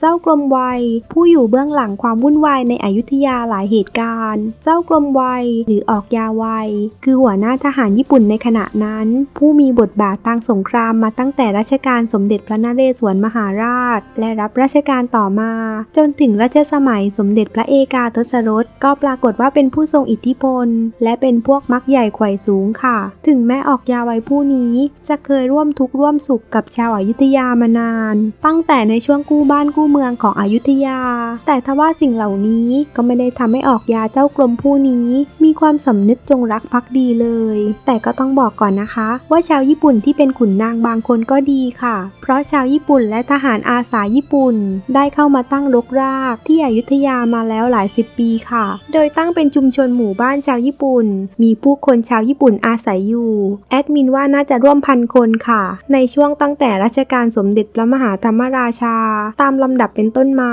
เจ้ากรมวัย ผู้อยู่เบื้องหลังความวุ่นวายในอยุธยาหลายเหตุการณ์ เจ้ากรมวัยหรือออกยาวัย คือหัวหน้าทหารญี่ปุ่นในขณะนั้น ผู้มีบทบาททางสงครามมาตั้งแต่รัชกาลสมเด็จพระนเรศวรมหาราช และรับราชการต่อมา จนถึงรัชสมัยสมเด็จพระเอกาทศรสก็ปรากฏว่าเป็นผู้ทรงอิทธิพล และเป็นพวกมักใหญ่ไขว่สูงค่ะ ถึงแม้ออกยาวัยผู้นี้ จะเคยร่วมทุกข์ร่วมสุขกับชาวอายุทยามานาน ตั้งแต่ในช่วงกู้บ้านกู้เมืองของอยุธยา แต่ทว่าสิ่งเหล่านี้ก็ไม่ได้ทำให้ออกยาเจ้ากรมผู้นี้ มีความสำนึกจงรักภักดีเลย แต่ก็ต้องบอกก่อนนะคะ ว่าชาวญี่ปุ่นที่เป็นขุนนางบางคนก็ดีค่ะ เพราะชาวญี่ปุ่นและทหารอาสาญี่ปุ่น ได้เข้ามาตั้งรกรากที่อยุธยามาแล้วหลายสิบปีค่ะ โดยตั้งเป็นชุมชนหมู่บ้านชาวญี่ปุ่น มีผู้คนชาวญี่ปุ่นอาศัยอยู่แอดมินว่าน่าจะร่วมพันคนค่ะ ในช่วงตั้งแต่รัชกาลสมเด็จพระมหาธรรมราชา ตามลำดับเป็นต้นมา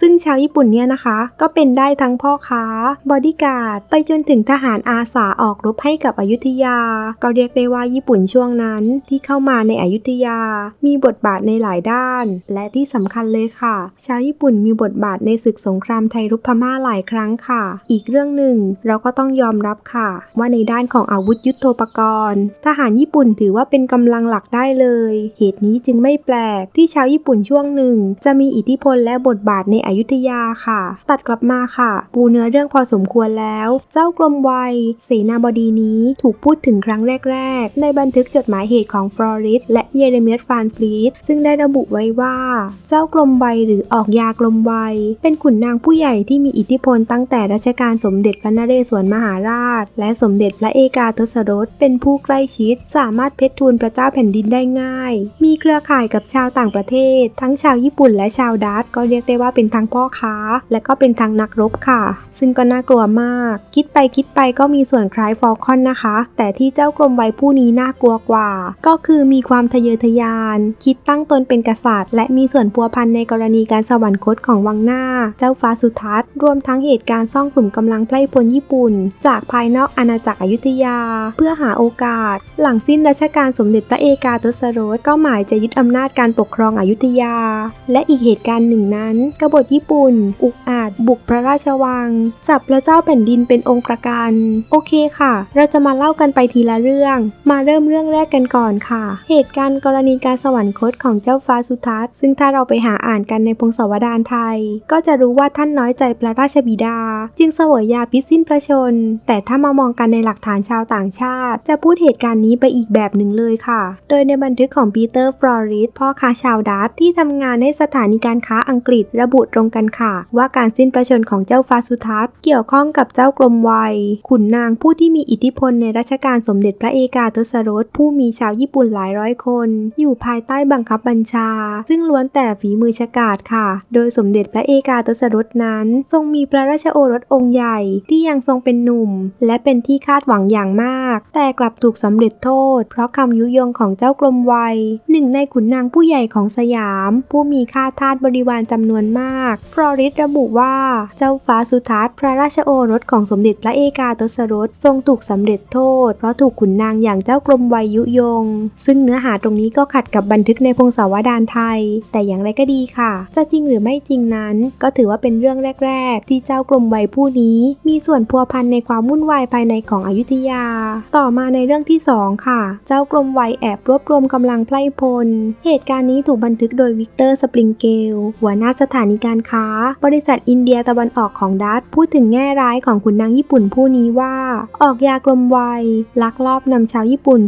ซึ่งชาวญี่ปุ่นเนี่ยนะคะ ก็เป็นได้ทั้งพ่อค้า บอดี้การ์ด ไปจนถึงทหารอาสาออกรบให้กับอยุธยา ก็เรียกได้ว่าญี่ปุ่นช่วงนั้นที่เข้ามาในอยุธยา มีบทบาทในหลายด้าน และที่สำคัญเลยค่ะ ชาวญี่ปุ่นมีบทบาทในศึกสงครามไทยรุกพม่าหลายครั้งค่ะ อีกเรื่องหนึ่งเราก็ต้องยอมรับค่ะ ว่าในด้านของอาวุธยุโทโธปกรณ์ ทหารญี่ปุ่นถือว่าเป็นกำลังหลักได้เลย เหตุนี้จึงไม่แปลกที่ชาวญี่ปุ่นช่วงหนึ่ง จะมีอิทธิพลและบทบาทในอยุธยาค่ะ ตัดกลับมาค่ะ ปูเนื้อเรื่องพอสมควรแล้ว เจ้ากรมวัยเสนาบดีนี้ถูกพูดถึงครั้งแรก ๆ ในบันทึกจดหมายเหตุของฟลอริสและเยเรเมียสฟานฟรีดซึ่งได้ระบุไว้ว่า เจ้ากรมวัยหรือออกยากรมวัยเป็นขุนนางผู้ใหญ่ที่มีอิทธิพลตั้งแต่รัชกาลสมเด็จพระนเรศวรมหาราช และสมเด็จพระเอกาทศรสเป็นผู้ใกล้ชิด สามารถเพชรทูลพระเจ้าแผ่นดินได้ง่าย มีเครือข่ายกับชาวต่างประเทศ ทั้งชาวญี่ปุ่นและชาวดัตก็เรียกได้ว่าเป็นทั้งพ่อค้า และก็เป็นทั้งนักรบค่ะ ซึ่งก็น่ากลัวมาก คิดไปคิดไปก็มีส่วนคล้ายฟอลคอนนะคะ แต่ที่เจ้ากรมไวยผู้นี้น่ากลัวกว่า ก็คือมีความทะเยอทะยาน คิดตั้งตนเป็นกษัตริย์ และมีส่วนพัวพันในกรณีการสวรรคตของวังหน้า เจ้าฟ้าสุทัศน์รวมทั้งเหตุการณ์ซ่องสุมกำลังไพร่พลญี่ปุ่น จากภายนอกอาณาจักรอยุธยา เพื่อหาโอกาส หลังสิ้นรัชกาลสมเด็จพระเอกาทศรสก็หมายจะยึดอำนาจการปกครองอยุธยา และอีกเหตุการณ์หนึ่งนั้น กบฏญี่ปุ่น อุกอาจบุกพระราชวัง จับพระเจ้าแผ่นดินเป็นองค์ประกัน โอเคค่ะ เราจะมาเล่ากันไปทีละเรื่อง มาเริ่มเรื่องแรกกันก่อนค่ะ เหตุการณ์กรณีการสวรรคตของเจ้าฟ้าสุทัศน์ ซึ่งถ้าเราไปหาอ่านกันในพงศาวดารไทย ก็จะรู้ว่าท่านน้อยใจพระราชบิดา จึงเสวยยาพิษสิ้นพระชน แต่ถ้ามามองกันในหลักฐานชาวต่างชาติ จะพูดเหตุการณ์นี้ไปอีกแบบหนึ่งเลยค่ะ โดยในบันทึกของปีเตอร์ฟลอริสพ่อค้าชาวดัตที่ทำงานในสถานีการการค้าอังกฤษระบุตรงกันค่ะ ว่าการสิ้นพระชนของเจ้าฟ้าสุทัศน์เกี่ยวข้องกับเจ้ากรมวัย ขุนนางผู้ที่มีอิทธิพลในรัชกาลสมเด็จพระเอกาทศรสผู้มีชาวญี่ปุ่นหลายร้อยคน อยู่ภายใต้บังคับบัญชา ซึ่งล้วนแต่ฝีมือฉกาจค่ะ โดยสมเด็จพระเอกาทศรสนั้น ทรงมีพระราชโอรสองค์ใหญ่ที่ยังทรงเป็นหนุ่ม และเป็นที่คาดหวังอย่างมาก แต่กลับถูกสำเร็จโทษ เพราะคำยุยงของเจ้ากรมวัย หนึ่งในขุนนางผู้ใหญ่ของสยาม ผู้มีค่าทาสบริวารจำนวนมาก ฟลอริสระบุว่าเจ้าฟ้าสุทัศน์พระราชโอรสของสมเด็จพระเอกาทศรสทรงถูกสำเร็จโทษ เพราะถูกขุนนางอย่างเจ้ากรมวัยยุยง ซึ่งเนื้อหาตรงนี้ก็ขัดกับบันทึกในพงศาวดารไทย แต่อย่างไรก็ดีค่ะ จะจริงหรือไม่จริงนั้น ก็ถือว่าเป็นเรื่องแรก ๆ ที่เจ้ากรมวัยผู้นี้ มีส่วนพัวพันในความวุ่นวายภายในของอยุธยา ต่อมาในเรื่องที่ 2 ค่ะ เจ้ากรมวัยแอบรวบรวมกำลังไพร่พล เหตุการณ์นี้ถูกบันทึกโดยวิกเตอร์สปริงเกลหัวหน้าสถานีการค้า บริษัทอินเดียตะวันออกของดัตช์พูดถึงแง่ร้ายของขุนนางญี่ปุ่นผู้นี้ว่า ออกยากลมวัย ลักลอบนำชาวญี่ปุ่น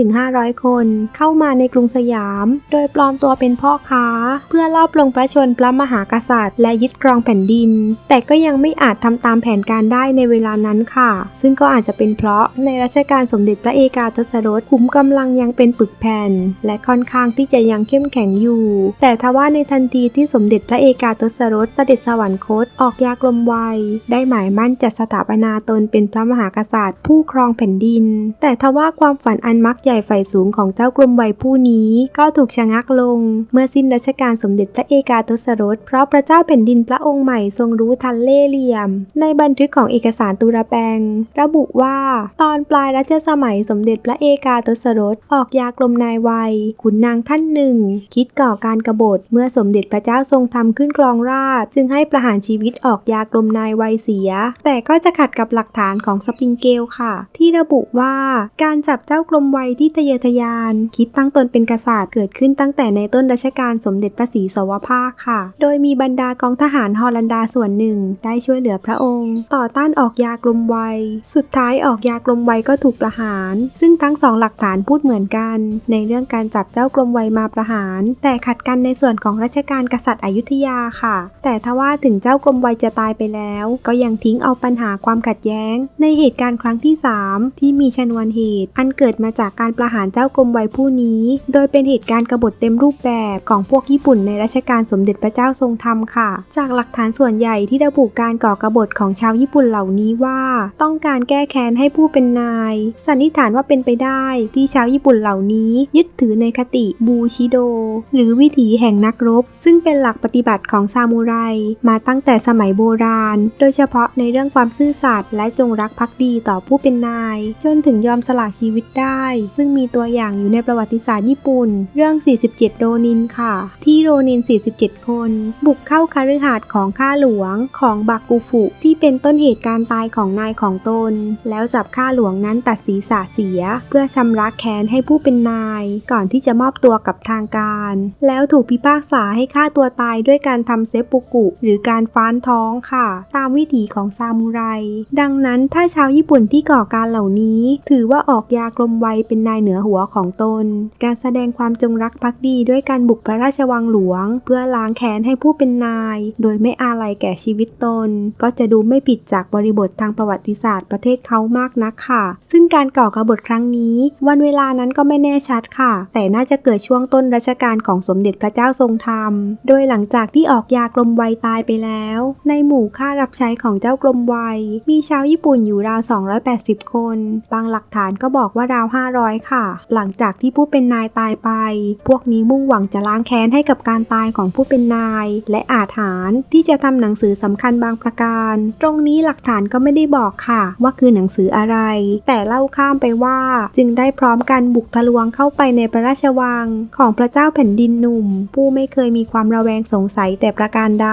400-500 คน เข้ามาในกรุงสยาม โดยปลอมตัวเป็นพ่อค้า เพื่อลอบลงพระชนพระมหากษัตริย์ และยึดครองแผ่นดิน แต่ก็ยังไม่อาจทำตามแผนการได้ในเวลานั้นค่ะ ซึ่งก็อาจจะเป็นเพราะในรัชกาลสมเด็จพระเอกาทศรสขุมกำลังยังเป็นปึกแผ่น และค่อนข้างที่จะยังเข้มแข็งอยู่ แต่ทว่าในทันทีที่สมเด็จพระเอกาทศรสเสด็จสวรรคตออกยากลมวัย ได้หมายมั่นจะสถาปนาตนเป็นพระมหากษัตริย์ ผู้ครองแผ่นดิน แต่ทว่าความฝันอันมักใหญ่ใฝ่สูงของเจ้ากรมวัยผู้นี้ ก็ถูกชะงักลง เมื่อสิ้นรัชกาลสมเด็จพระเอกาทศรสเพราะพระเจ้าแผ่นดินพระองค์ใหม่ทรงรู้ทันเล่เหลี่ยม ในบันทึกของเอกสารตุรแปงระบุว่า ตอนปลายรัชสมัยสมเด็จพระเอกาทศรสออกยากลมนายวัยขุนนางท่านหนึ่ง คิดก่อการกรบฏเมื่อสมเด็จด็จพระเจ้าทรงทำขึ้นครองราชจึงให้ประหารชีวิตออกยากลมนายวัยเสีย แต่ก็จะขัดกับหลักฐานของสปริงเกลค่ะ ที่ระบุว่าการจับเจ้ากลมวัยที่ทะเยอทะยาน คิดตั้งตนเป็นกษัตริย์เกิดขึ้นตั้งแต่ในต้นรัชกาลสมเด็จพระศรีสวภาคค่ะ โดยมีบรรดากองทหารฮอลันดาส่วนหนึ่ง ได้ช่วยเหลือพระองค์ ต่อต้านออกยากลมวัยสุดท้ายออกยากลมวัยก็ถูกประหาร ซึ่งทั้งสองหลักฐานพูดเหมือนกัน ในเรื่องการจับเจ้ากลมวัยมาประหาร แต่ขัดกันในส่วนของรัชกาลกษัตริย์อยุธยาค่ะ แต่ทว่าถึงเจ้ากลมวัยจะตายไปแล้ว ก็ยังทิ้งเอาปัญหาความขัดแย้ง ในเหตุการณ์ครั้งที่ 3 ที่มีชนวนเหตุ อันเกิดมาจากการประหารเจ้ากรมวัยผู้นี้ โดยเป็นเหตุการณ์กบฏเต็มรูปแบบของพวกญี่ปุ่นในรัชกาลสมเด็จพระเจ้าทรงธรรมค่ะ จากหลักฐานส่วนใหญ่ที่ระบุการก่อกบฏของชาวญี่ปุ่นเหล่านี้ว่า ต้องการแก้แค้นให้ผู้เป็นนาย สันนิษฐานว่าเป็นไปได้ที่ชาวญี่ปุ่นเหล่านี้ ยึดถือในคติบูชิโด หรือวิถีแห่งนักรบซึ่งเป็นหลักปฏิบัติของซามูไรมาตั้งแต่สมัยโบราณ โดยเฉพาะในเรื่องความซื่อสัตย์และจงรักภักดีต่อผู้เป็นนาย จนถึงยอมสละชีวิตได้ ซึ่งมีตัวอย่างอยู่ในประวัติศาสตร์ญี่ปุ่น เรื่อง 47 โรนินค่ะ ที่โรนิน 47 คน บุกเข้าคาฤหาสน์ของข้าหลวงของบักกูฟุที่เป็นต้นเหตุการตายของนายของตน แล้วจับข้าหลวงนั้นตัดศีรษะเสีย เพื่อชำระแค้นให้ผู้เป็นนาย ก่อนที่จะมอบตัวกับทางการ แล้วถูกพิพากษาให้ฆ่าตัวตายด้วยการทำเซปปุกุ หรือการฟ้านท้องค่ะ ตามวิถีของซามูไร ดังนั้นถ้าชาวญี่ปุ่นที่ก่อการเหล่านี้ ถือว่าออกยากลมไวเป็นนายเหนือหัวของตน การแสดงความจงรักภักดีด้วยการบุกพระราชวังหลวง เพื่อล้างแค้นให้ผู้เป็นนาย โดยไม่อาลัยแก่ชีวิตตน ก็จะดูไม่ผิดจากบริบททางประวัติศาสตร์ประเทศเขามากนักค่ะ ซึ่งการก่อกรบฏครั้งนี้ วันเวลานั้นก็ไม่แน่ชัดค่ะ แต่น่าจะเกิดช่วงต้นรัชกาลของสมเด็จพระเจ้าทรงธรรมโดยหลังจากที่ออกยากลมวัยตายไปแล้ว ในหมู่ข้ารับใช้ของเจ้ากลมวัย มีชาวญี่ปุ่นอยู่ราว 280 คน บางหลักฐานก็บอกว่าราว 500 ค่ะ หลังจากที่ผู้เป็นนายตายไป พวกนี้มุ่งหวังจะล้างแค้นให้กับการตายของผู้เป็นนาย และอาถรรพ์ที่จะทำหนังสือสำคัญบางประการ ตรงนี้หลักฐานก็ไม่ได้บอกค่ะ ว่าคือหนังสืออะไร แต่เล่าข้ามไปว่าจึงได้พร้อมกันบุกทะลวงเข้าไปในพระราชวังของพระเจ้าแผ่นดินหนุ่ม ผู้ไม่เคยมีความระแวงสงสัยแต่ประการใด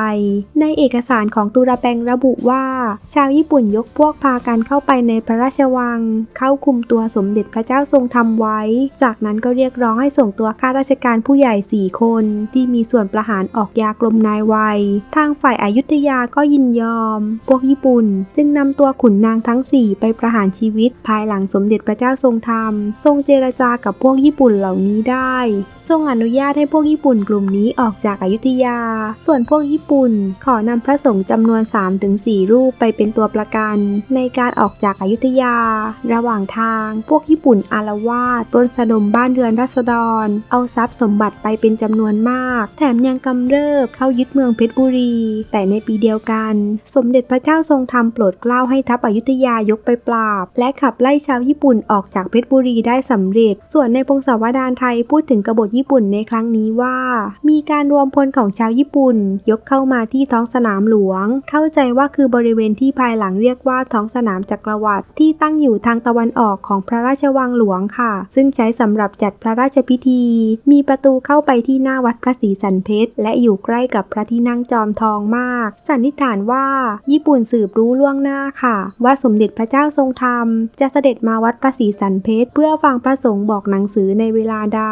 ในเอกสารของตุราแปงระบุว่า ชาวญี่ปุ่นยกพวกพากันเข้าไปในพระราชวัง เข้าคุมตัวสมเด็จพระเจ้าทรงทำไว้ จากนั้นก็เรียกร้องให้ส่งตัวข้าราชการผู้ใหญ่สี่คน ที่มีส่วนประหารออกยากลมนายไวทางฝ่ายอายุทยาก็ยินยอม พวกญี่ปุ่น จึงนำตัวขุนนางทั้งสี่ไปประหารชีวิต ภายหลังสมเด็จพระเจ้าทรงธรรม ทรงเจรจากับพวกญี่ปุ่นเหล่านี้ได้ ทรงอนุญาตให้พวกญี่ปุ่นกลุ่มนี้ออกจากากอายุทยา ส่วนพวกญี่ปุ่น ขอนำพระสงฆ์จำนวน 3-4 รูปไปเป็นตัวประกัน ในการออกจากอายุทยา ระหว่างทาง พวกญี่ปุ่นอารวาสปล้นสะดมบ้านเรือนรัษฎร เอาทรัพย์สมบัติไปเป็นจำนวนมาก แถมยังกำเริบเข้ายึดเมืองเพชรบุรี แต่ในปีเดียวกัน สมเด็จพระเจ้าทรงธรรมโปรดเกล้าให้ทัพอยุธยายกไปปราบ และขับไล่ชาวญี่ปุ่นออกจากเพชรบุรีได้สำเร็จ ส่วนในพงศาวดารไทยพูดถึงกบฏญี่ปุ่นในครั้งนี้ว่า มีการรวมพลของชาวญี่ปุ่น ยกเข้ามาที่ท้องสนามหลวง เข้าใจว่าคือบริเวณที่ภายหลังเรียกว่าท้องสนามจักรวรรดิที่ตั้งอยู่ทางตะวันออกของพระราชวังหลวงค่ะ ซึ่งใช้สำหรับจัดพระราชพิธี มีประตูเข้าไปที่หน้าวัดพระศรีสันเพชรและอยู่ใกล้กับพระที่นั่งจอมทองมาก สันนิษฐานว่าญี่ปุ่นสืบรู้ล่วงหน้าค่ะ ว่าสมเด็จพระเจ้าทรงธรรม จะเสด็จมาวัดพระศรีสันเพชรเพื่อฟังพระสงฆ์บอกหนังสือในเวลาใด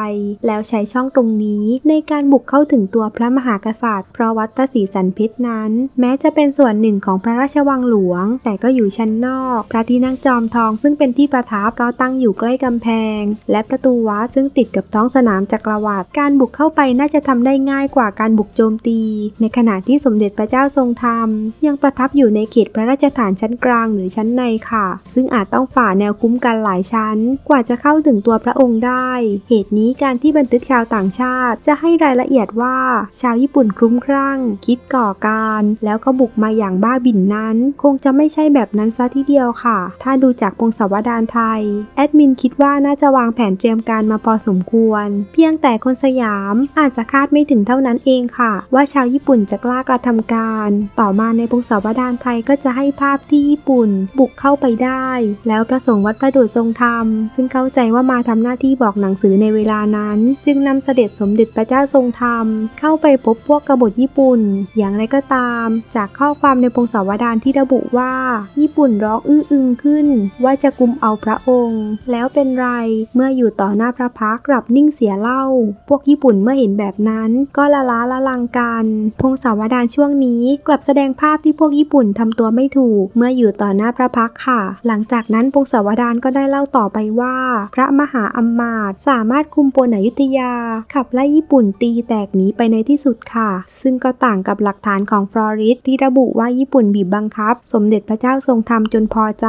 แล้วใช้ช่องตรงนี้ในการบุกเข้าถึงตัวพระมหากษัตริย์ เพราะวัดพระศรีสันพชรนั้น แม้จะเป็นส่วนหนึ่งของพระราชวังหลวง แต่ก็อยู่ชั้นนอก พระที่นั่งจอมทองซึ่งเป็นที่ประทับก็ตั้งอยู่ใกล้กำแพง และประตูวัดซึ่งติดกับท้องสนามจักรวรรดิการบุกเข้าไปน่าจะทำได้ง่ายกว่าการบุกโจมตี ในขณะที่สมเด็จพระเจ้าทรงธรรม ยังประทับอยู่ในเขตพระราชฐานชั้นกลางหรือชั้นในค่ะ ซึ่งอาจต้องฝ่าแนวคุ้มกันหลายชั้น กว่าจะเข้าถึงตัวพระองค์ได้ เหตุนี้การที่บันทึกชาวต่างชาติ จะให้รายละเอียดว่าชาวญี่ปุ่นคลุ้มคลั่ง คิดก่อการ แล้วก็บุกมาอย่างบ้าบิ่นนั้น คงจะไม่ใช่แบบนั้นซะทีเดียวค่ะ ถ้าดูจากพงศาวดารไทย แอดมินคิดว่าน่าจะวางแผนเตรียมการมาพอสมควร เพียงแต่คนสยามอาจจะคาดไม่ถึงเท่านั้นเองค่ะ ว่าชาวญี่ปุ่นจะกล้ากระทำการ ต่อมาในพงศาวดารไทยก็จะให้ภาพที่ญี่ปุ่น บุกเข้าไปได้ แล้วพระสงฆ์วัดประดูทรงธรรม ซึ่งเข้าใจว่ามาทำหน้าที่บอกหนังสือในเวลานั้น จึงนำเสด็จสมเด็จพระเจ้าทรงธรรมเข้าไปพบพวกกบฏญี่ปุ่น อย่างไรก็ตาม จากข้อความในพงศาวดารที่ระบุว่า ญี่ปุ่นร้องอื้ออึงขึ้น ว่าจะกุมเอาพระองค์ แล้วเป็นไรเมื่ออยู่ต่อหน้าพระพักตร์กลับนิ่งเสียเล่า พวกญี่ปุ่นเมื่อเห็นแบบนั้น ก็ละล้าละลังกันพงศาวดารช่วงนี้กลับแสดงภาพที่พวกญี่ปุ่นทำตัวไม่ถูก เมื่ออยู่ต่อหน้าพระพักค่ะ หลังจากนั้นพงศาวดารก็ได้เล่าต่อไปว่า พระมหาอำมาตย์สามารถคุมพลอยุธยา ขับไล่ญี่ปุ่นตีแตกหนีไปในที่สุดค่ะ ซึ่งก็ต่างกับหลักฐานของฟลอริสที่ระบุว่าญี่ปุ่นบีบบังคับ สมเด็จพระเจ้าทรงธรรมจนพอใจ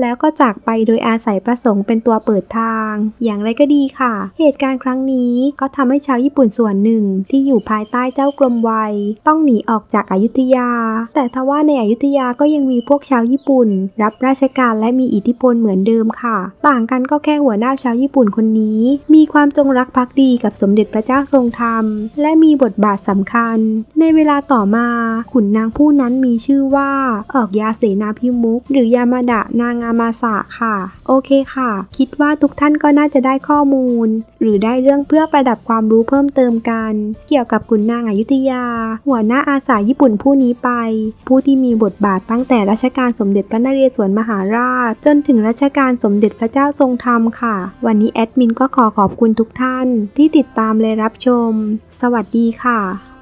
แล้วก็จากไปโดยอาศัยพระสงฆ์เป็นตัวเปิดทาง อย่างไรก็ดีค่ะ เหตุการณ์ครั้งนี้ก็ทำให้ชาวญี่ปุ่นส่วนหนึ่งที่อยู่ภายใต้เจ้ากรมวัย ต้องหนีออกจากอายุทยา แต่ทว่าในอยุธยาก็ยังมีพวกชาวญี่ปุ่น รับราชการและมีอิทธิพลเหมือนเดิมค่ะ ต่างกันก็แค่หัวหน้าชาวญี่ปุ่นคนนี้ มีความจงรักภักดีกับสมเด็จพระเจ้าทรงธรรม และมีบทบาทสำคัญ ในเวลาต่อมาขุนนางผู้นั้นมีชื่อว่าออกยาเสนาพิมุก หรือยามาดะนางามาสะค่ะ โอเคค่ะ คิดว่าทุกท่านก็น่าจะได้ข้อมูล หรือได้เรื่องเพื่อประดับความรู้เพิ่มเติมกัน เกี่ยวกับขุนนางอายุทยา หัวหน้าอาสาญี่ปุ่นผู้นี้ไป ผู้ที่มีบทบาทตั้งแต่รัชกาลสมเด็จพระนเรศวรมหาราช จนถึงรัชกาลสมเด็จพระเจ้าทรงธรรมค่ะ วันนี้แอดมินก็ขอขอบคุณทุกท่านที่ติดตามและรับชม สวัสดีค่ะ